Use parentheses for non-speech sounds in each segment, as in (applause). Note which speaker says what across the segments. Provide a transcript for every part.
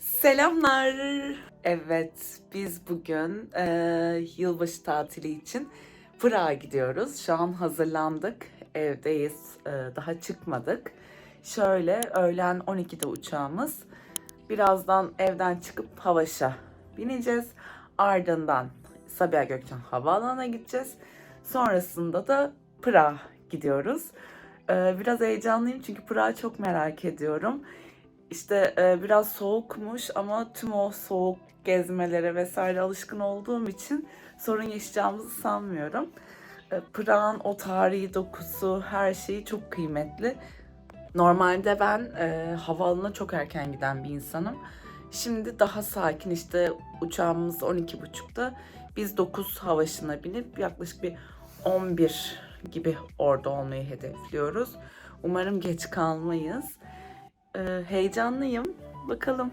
Speaker 1: Selamlar. Evet, biz bugün e, yılbaşı tatili için Prag'a gidiyoruz. Şu an hazırlandık, evdeyiz, e, daha çıkmadık. Şöyle öğlen 12'de uçağımız. Birazdan evden çıkıp Havaş'a bineceğiz. Ardından Sabiha Gökçen Havaalanı'na gideceğiz. Sonrasında da Prag'a gidiyoruz. E, biraz heyecanlıyım çünkü Prag'ı çok merak ediyorum. İşte e, biraz soğukmuş ama tüm o soğuk gezmelere vesaire alışkın olduğum için sorun yaşayacağımızı sanmıyorum. E, Prag'ın o tarihi dokusu, her şeyi çok kıymetli. Normalde ben e, havaalanına çok erken giden bir insanım. Şimdi daha sakin işte uçağımız 12.30'da. Biz 9 havaşına binip yaklaşık bir 11 gibi orada olmayı hedefliyoruz. Umarım geç kalmayız. Ee, heyecanlıyım. Bakalım.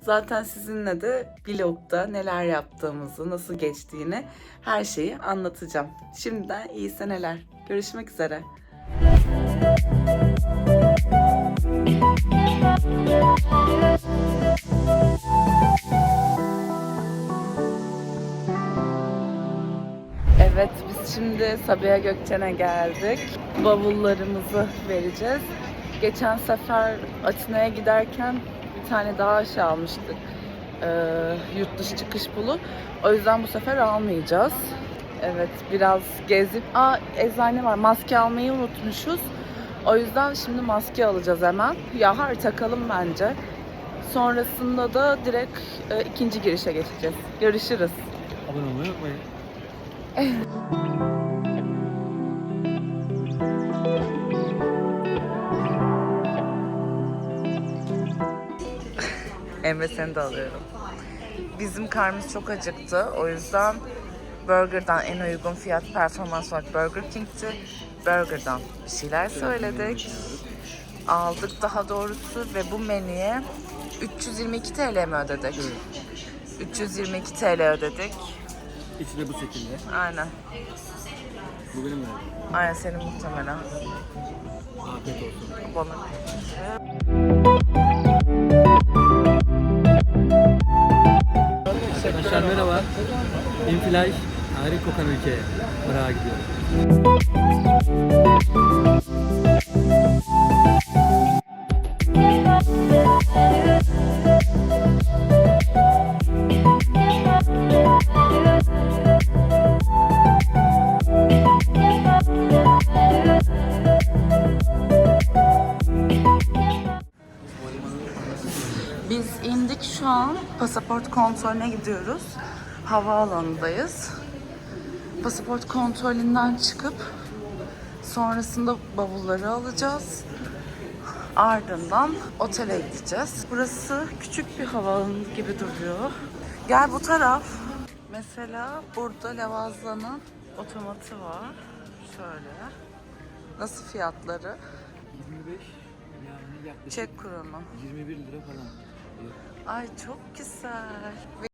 Speaker 1: Zaten sizinle de vlogda neler yaptığımızı, nasıl geçtiğini her şeyi anlatacağım. Şimdiden iyi seneler. Görüşmek üzere. Evet, biz şimdi Sabiha Gökçen'e geldik. Bavullarımızı vereceğiz. Geçen sefer Atina'ya giderken bir tane daha şey almıştık. Ee, yurt dışı çıkış pulu. O yüzden bu sefer almayacağız. Evet, biraz gezip... Aa, eczane var. Maske almayı unutmuşuz. O yüzden şimdi maske alacağız hemen. Ya har takalım bence. Sonrasında da direkt e, ikinci girişe geçeceğiz. Görüşürüz.
Speaker 2: Abone olmayı unutmayın. (laughs)
Speaker 1: Emre seni de alıyorum. Bizim karnımız çok acıktı. O yüzden Burger'dan en uygun fiyat performans olarak Burger King'ti. Burger'dan bir şeyler söyledik. Aldık daha doğrusu ve bu menüye 322 TL mi ödedik? 322 TL ödedik.
Speaker 2: İçi de bu şekilde.
Speaker 1: Aynen.
Speaker 2: Bu benim mi?
Speaker 1: Aynen senin muhtemelen.
Speaker 2: Afiyet olsun.
Speaker 1: Bana.
Speaker 2: Arkadaşlar merhaba. Infly tarih kokan ülkeye Prag'a gidiyorum.
Speaker 1: Biz indik şu an pasaport kontrolüne gidiyoruz. Havaalanındayız. Pasaport kontrolünden çıkıp sonrasında bavulları alacağız. Ardından otele gideceğiz. Burası küçük bir havaalanı gibi duruyor. Gel bu taraf. Mesela burada Levazla'nın otomatı var. Şöyle. Nasıl fiyatları?
Speaker 2: 25 yani yaklaşık
Speaker 1: Çek kurunu.
Speaker 2: 21 lira falan.
Speaker 1: Ay çok güzel.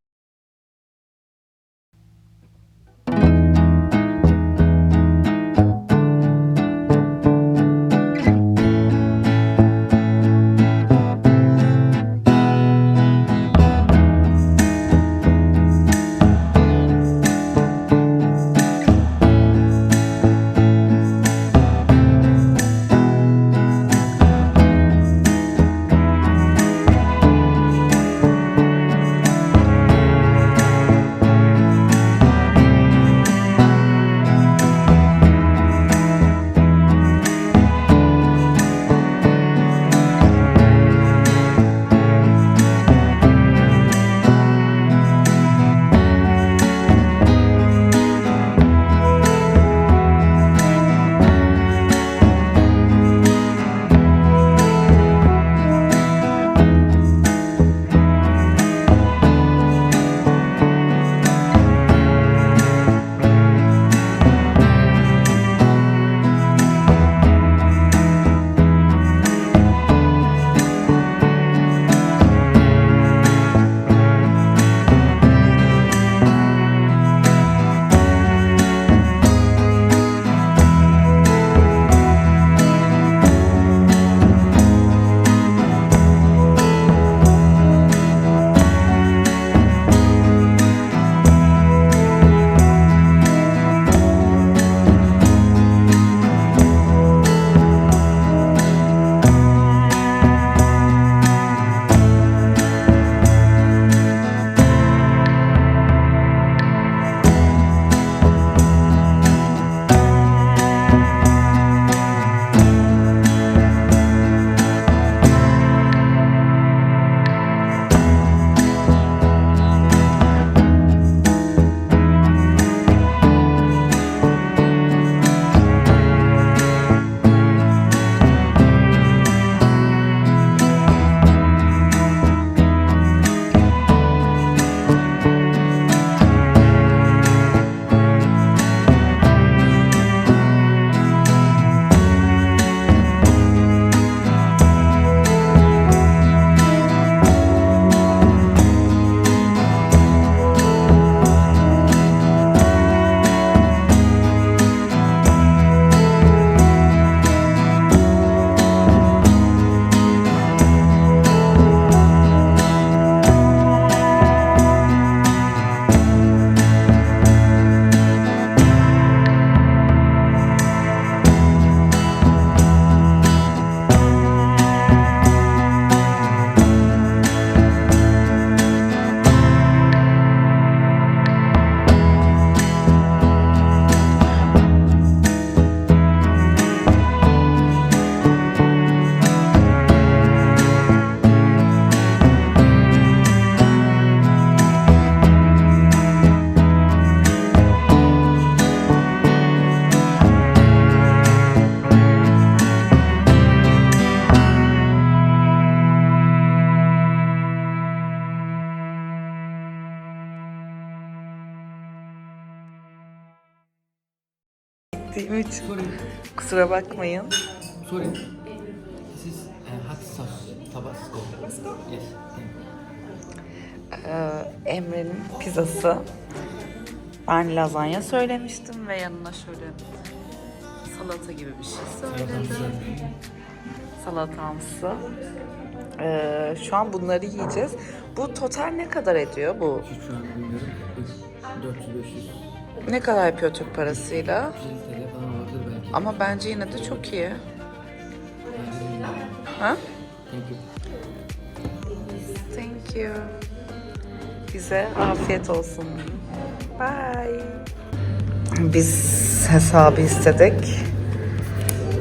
Speaker 2: Sorry.
Speaker 1: kusura bakmayın.
Speaker 2: Sorry. This is uh, hot sauce. Tabasco. Tabasco? Yes.
Speaker 1: Ee, Emre'nin pizzası. Ben lazanya söylemiştim ve yanına şöyle salata gibi bir şey söyledim. Salatamsı. Ee, şu an bunları yiyeceğiz. Bu total ne kadar ediyor bu?
Speaker 2: Hiç şu an bilmiyorum. 400-500
Speaker 1: Ne kadar yapıyor Türk parasıyla?
Speaker 2: 150 TL falan olabilir belki.
Speaker 1: Ama bence yine de çok iyi. Ha?
Speaker 2: Thank you.
Speaker 1: Bize afiyet olsun. Bye. Biz hesabı istedik.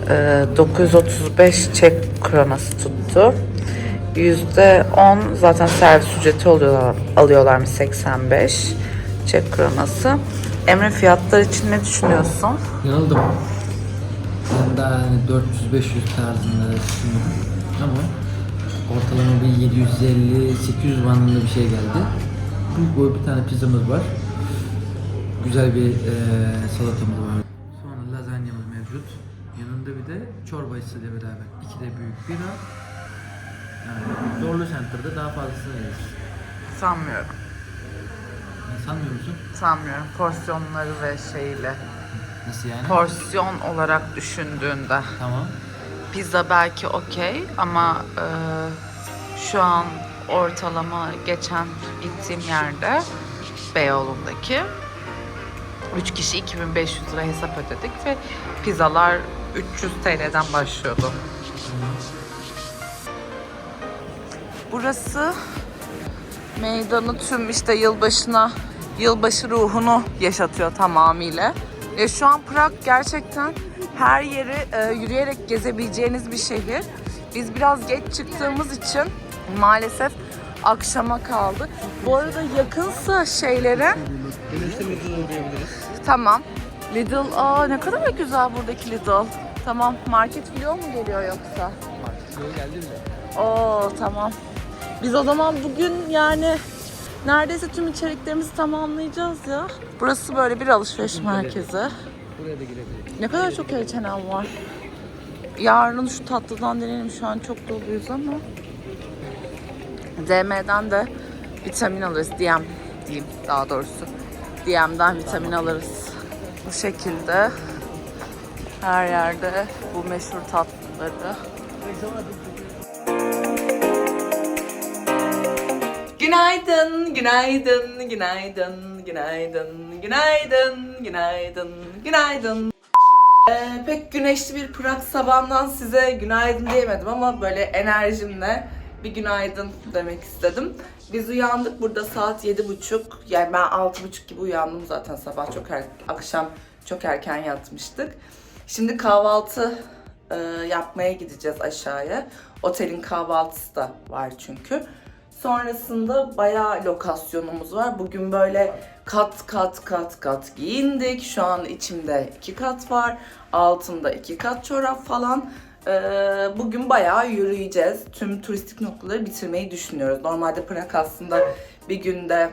Speaker 1: Ee, 935 çek kronası tuttu. %10 zaten servis ücreti oluyorlar, alıyorlarmış 85 çek kronası. Emre fiyatlar için ne düşünüyorsun?
Speaker 2: Yanıldım. Ben daha hani 400-500 tarzında düşünüyorum. Ama ortalama bir 750-800 bandında bir şey geldi. Büyük boy bir tane pizzamız var. Güzel bir eee salatamız var. Sonra lazanyamız mevcut. Yanında bir de çorba ile beraber. İki de büyük bira. Yani Zorlu Center'da daha fazlasını yeriz.
Speaker 1: Sanmıyorum.
Speaker 2: Sanmıyor musun?
Speaker 1: Sanmıyorum. Porsiyonları ve şeyle.
Speaker 2: Nasıl yani?
Speaker 1: Porsiyon olarak düşündüğünde.
Speaker 2: tamam.
Speaker 1: Pizza belki okey ama e, şu an ortalama geçen gittiğim yerde Beyoğlu'ndaki 3 kişi 2500 lira hesap ödedik ve pizzalar 300 TL'den başlıyordu. Burası meydanı tüm işte yılbaşına, yılbaşı ruhunu yaşatıyor tamamıyla. E, şu an Prag gerçekten her yeri e, yürüyerek gezebileceğiniz bir şehir. Biz biraz geç çıktığımız için maalesef akşama kaldı. Bu arada yakınsa şeylere tamam. Lidl, aa ne kadar güzel buradaki Lidl. Tamam, market vlog mu geliyor yoksa?
Speaker 2: Market geldi mi?
Speaker 1: Oo tamam. Biz o zaman bugün yani neredeyse tüm içeriklerimizi tamamlayacağız ya. Burası böyle bir alışveriş merkezi.
Speaker 2: Buraya da girebiliriz.
Speaker 1: Ne kadar çok H&M var. Yarın şu tatlıdan deneyelim. Şu an çok doluyuz ama. DM'den de vitamin alırız. DM diyeyim daha doğrusu. DM'den vitamin alırız. Bu şekilde her yerde bu meşhur tatlıları. Günaydın, günaydın, günaydın, günaydın, günaydın, günaydın, günaydın. Ee, pek güneşli bir Prag sabahından size günaydın diyemedim ama böyle enerjimle bir günaydın demek istedim. Biz uyandık burada saat yedi buçuk. Yani ben altı buçuk gibi uyandım zaten sabah çok er, akşam çok erken yatmıştık. Şimdi kahvaltı e, yapmaya gideceğiz aşağıya. Otelin kahvaltısı da var çünkü. Sonrasında bayağı lokasyonumuz var. Bugün böyle kat kat kat kat giyindik. Şu an içimde iki kat var. Altımda iki kat çorap falan. Ee, bugün bayağı yürüyeceğiz. Tüm turistik noktaları bitirmeyi düşünüyoruz. Normalde Prag aslında bir günde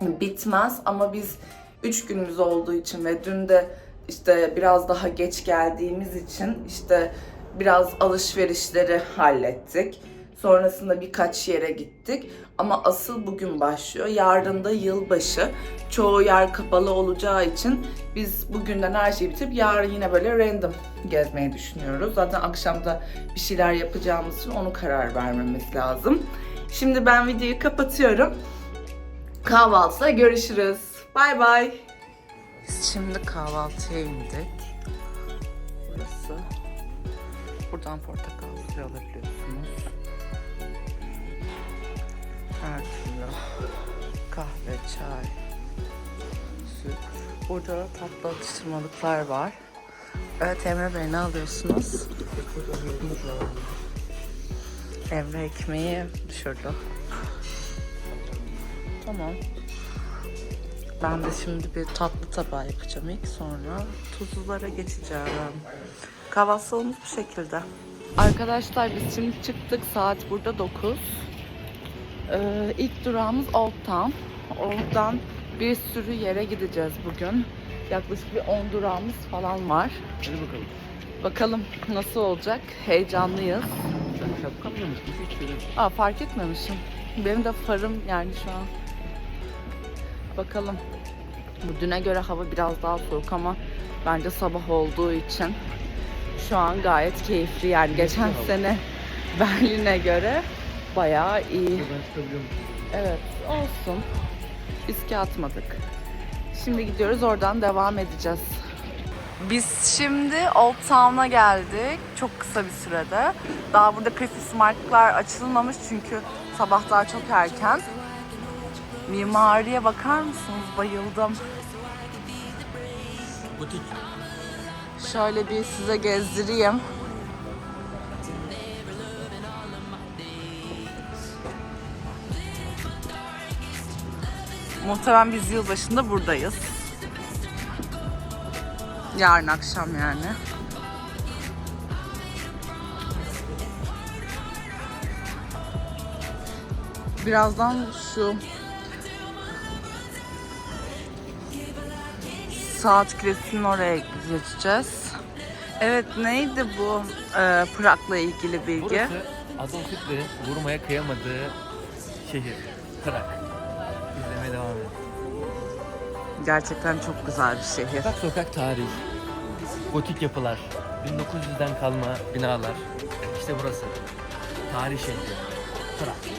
Speaker 1: bitmez ama biz 3 günümüz olduğu için ve dün de işte biraz daha geç geldiğimiz için işte biraz alışverişleri hallettik. Sonrasında birkaç yere gittik. Ama asıl bugün başlıyor. Yarın da yılbaşı. Çoğu yer kapalı olacağı için biz bugünden her şeyi bitirip yarın yine böyle random gezmeyi düşünüyoruz. Zaten akşamda bir şeyler yapacağımız için onu karar vermemiz lazım. Şimdi ben videoyu kapatıyorum. Kahvaltıda görüşürüz. Bay bay. Şimdi kahvaltıya indik. Burası. Buradan portakal suyu alabiliyorsunuz. Her türlü kahve, çay, süt. Burada tatlı atıştırmalıklar var. Evet Emre Bey ne alıyorsunuz? Emre ekmeği düşürdü. Tamam. Ben de şimdi bir tatlı tabağı yapacağım ilk sonra tuzlulara geçeceğim. Kahvaltı salonumuz bu şekilde. Arkadaşlar biz şimdi çıktık saat burada 9. Ee, ilk durağımız Old Town. Old'dan bir sürü yere gideceğiz bugün. Yaklaşık bir 10 durağımız falan var.
Speaker 2: Hadi bakalım.
Speaker 1: Bakalım nasıl olacak. Heyecanlıyız.
Speaker 2: Sen şapkan mı.
Speaker 1: Aa fark etmemişim. Benim de farım yani şu an. Bakalım. Bu düne göre hava biraz daha soğuk ama bence sabah olduğu için şu an gayet keyifli. Yani geçen sene Berlin'e göre bayağı iyi. Evet olsun. Riske atmadık. Şimdi gidiyoruz oradan devam edeceğiz. Biz şimdi Old Town'a geldik. Çok kısa bir sürede. Daha burada Christmas marketlar açılmamış çünkü sabah daha çok erken. Mimariye bakar mısınız? Bayıldım. Şöyle bir size gezdireyim. Muhtemelen biz yılbaşında buradayız. Yarın akşam yani. Birazdan şu saat kulesinin oraya geçeceğiz. Evet neydi bu e, Prag'la ilgili bilgi?
Speaker 2: Burası Adolf Hitler'in vurmaya kıyamadığı şehir. Prag.
Speaker 1: Gerçekten çok güzel bir şehir.
Speaker 2: Sokak sokak tarih. Gotik yapılar. 1900'den kalma binalar. İşte burası. Tarih şehri. Prag.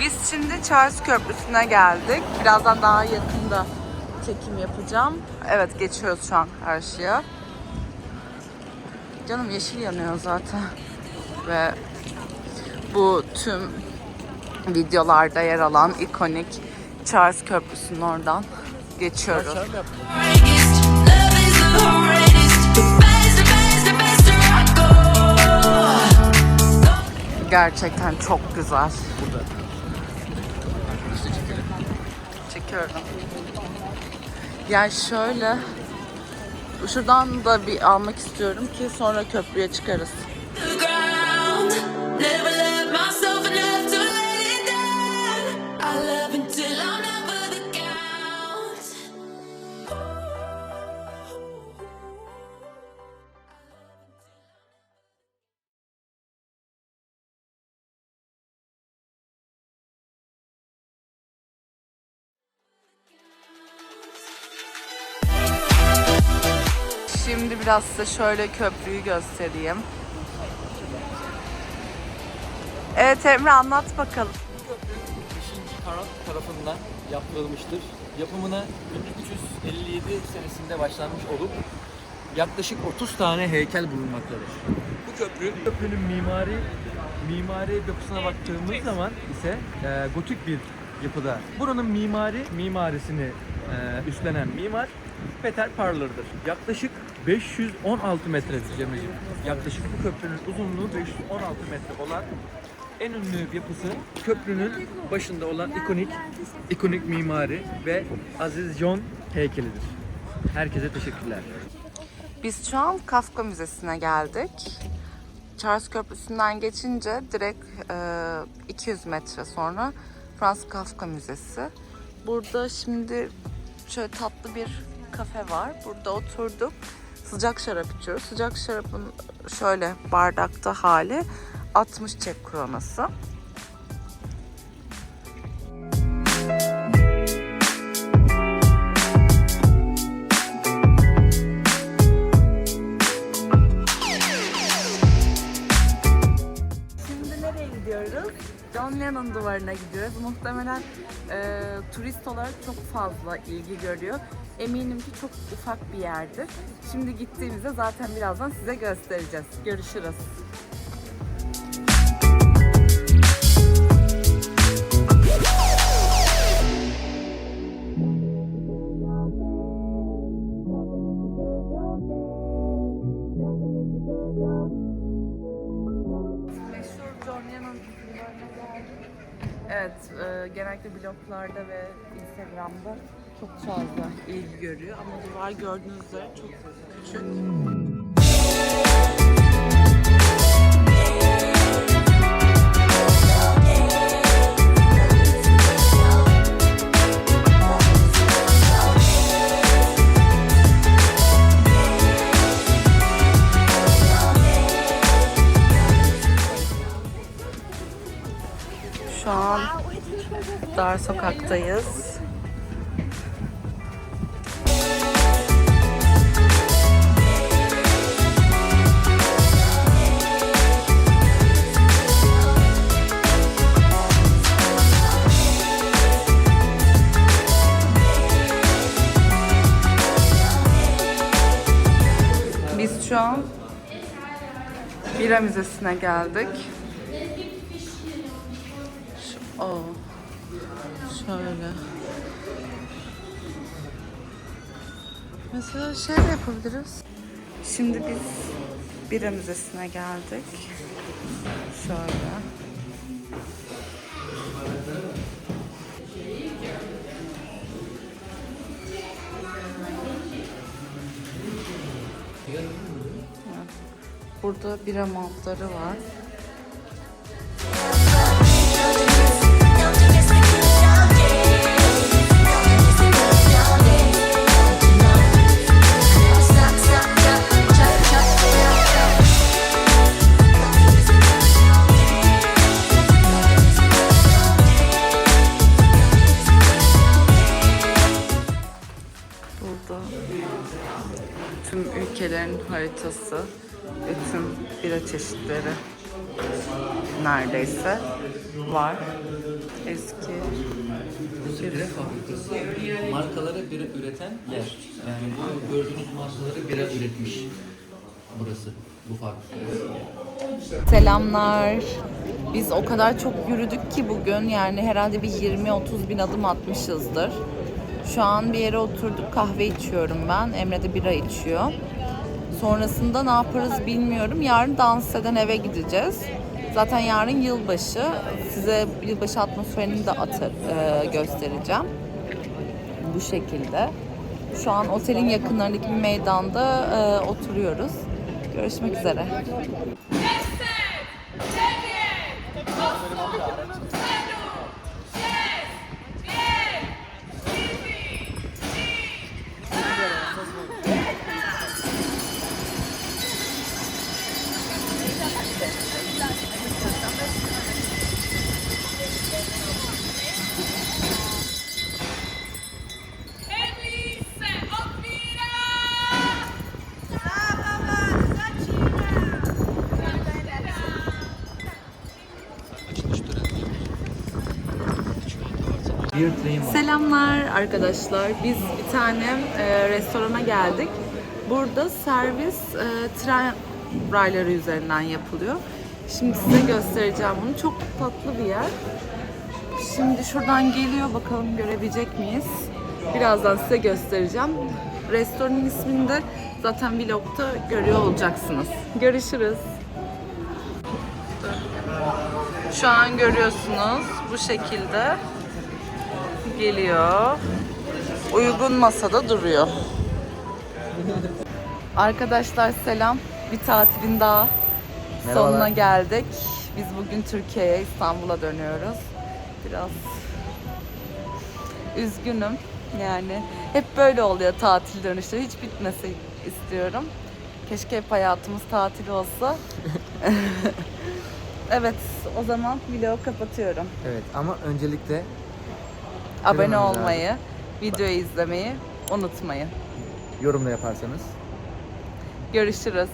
Speaker 1: Biz şimdi Charles Köprüsü'ne geldik. Birazdan daha yakında çekim yapacağım. Evet geçiyoruz şu an karşıya. Canım yeşil yanıyor zaten. Ve bu tüm videolarda yer alan ikonik Charles Köprüsü'nün oradan geçiyoruz. Gerçekten çok güzel.
Speaker 2: Burada.
Speaker 1: Çekiyorum. Yani şöyle şuradan da bir almak istiyorum ki sonra köprüye çıkarız. Şimdi biraz size şöyle köprüyü göstereyim. Evet Emre anlat bakalım.
Speaker 2: Bu köprü 5. Karol tarafından yaptırılmıştır. Yapımına 1357 senesinde başlanmış olup yaklaşık 30 tane heykel bulunmaktadır. Bu köprü, köprünün mimari mimari yapısına baktığımız zaman ise e, gotik bir yapıda. Buranın mimari mimarisini e, üstlenen mimar Peter Parler'dır. Yaklaşık 516 metredir Cemre'ciğim. Yaklaşık bu köprünün uzunluğu 516 metre olan en ünlü yapısı köprünün başında olan ikonik ikonik mimari ve Aziz John heykelidir. Herkese teşekkürler.
Speaker 1: Biz şu an Kafka Müzesi'ne geldik. Charles Köprüsü'nden geçince direkt e, 200 metre sonra Franz Kafka Müzesi. Burada şimdi şöyle tatlı bir kafe var. Burada oturduk. Sıcak şarap içiyoruz. Sıcak şarabın şöyle bardakta hali 60 Çek kronası. Lennon duvarına gidiyoruz. Muhtemelen e, turist olarak çok fazla ilgi görüyor. Eminim ki çok ufak bir yerdir. Şimdi gittiğimizde zaten birazdan size göstereceğiz. Görüşürüz. Genellikle bloglarda ve Instagram'da çok fazla ilgi görüyor ama duvar gördüğünüz üzere çok küçük. Dar sokaktayız. Biz şu an Bira Müzesi'ne geldik. Şu, o. Şöyle. Mesela şey de yapabiliriz. Şimdi biz Bira Müzesi'ne geldik. Şöyle. Burada bira maltları var. Ve tüm bira çeşitleri neredeyse var. Eski
Speaker 2: bira fabrikası. Markaları bira üreten yer. Yani bu gördüğünüz markaları bira üretmiş. Burası, bu fabrika.
Speaker 1: Selamlar. Biz o kadar çok yürüdük ki bugün yani herhalde bir 20-30 bin adım atmışızdır. Şu an bir yere oturduk kahve içiyorum ben. Emre de bira içiyor. Sonrasında ne yaparız bilmiyorum. Yarın dans eden eve gideceğiz. Zaten yarın yılbaşı. Size yılbaşı atmosferini de atar, e, göstereceğim. Bu şekilde. Şu an otelin yakınlarındaki bir meydanda e, oturuyoruz. Görüşmek üzere. Selamlar arkadaşlar. Biz bir tane e, restorana geldik. Burada servis e, tren rayları üzerinden yapılıyor. Şimdi size göstereceğim bunu. Çok tatlı bir yer. Şimdi şuradan geliyor. Bakalım görebilecek miyiz? Birazdan size göstereceğim. Restoranın ismini de zaten vlogta görüyor olacaksınız. Görüşürüz. Şu an görüyorsunuz bu şekilde geliyor. Uygun masada duruyor. Arkadaşlar selam. Bir tatilin daha sonuna geldik. Biz bugün Türkiye'ye, İstanbul'a dönüyoruz. Biraz üzgünüm. Yani hep böyle oluyor tatil dönüşleri. Hiç bitmesi istiyorum. Keşke hep hayatımız tatil olsa. (laughs) evet, o zaman vlogu kapatıyorum.
Speaker 2: Evet ama öncelikle
Speaker 1: abone olmayı, yani. videoyu izlemeyi unutmayın.
Speaker 2: Yorumla yaparsanız.
Speaker 1: Görüşürüz.